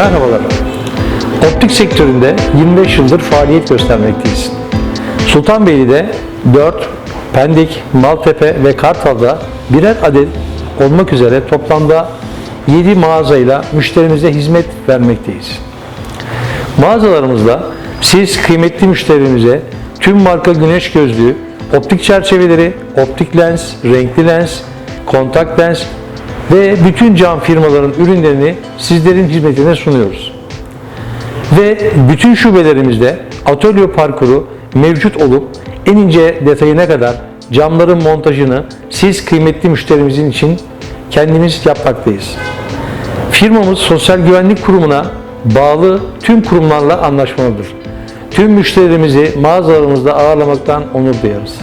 Merhabalar. Optik sektöründe 25 yıldır faaliyet göstermekteyiz. Sultanbeyli'de 4, Pendik, Maltepe ve Kartal'da birer adet olmak üzere toplamda 7 mağazayla müşterimize hizmet vermekteyiz. Mağazalarımızda siz kıymetli müşterimize tüm marka güneş gözlüğü, optik çerçeveleri, optik lens, renkli lens, kontak lens ve bütün cam firmaların ürünlerini sizlerin hizmetine sunuyoruz. Ve bütün şubelerimizde atölye parkuru mevcut olup en ince detayına kadar camların montajını siz kıymetli müşterimizin için kendimiz yapmaktayız. Firmamız Sosyal Güvenlik Kurumu'na bağlı tüm kurumlarla anlaşmalıdır. Tüm müşterilerimizi mağazalarımızda ağırlamaktan onur duyarız.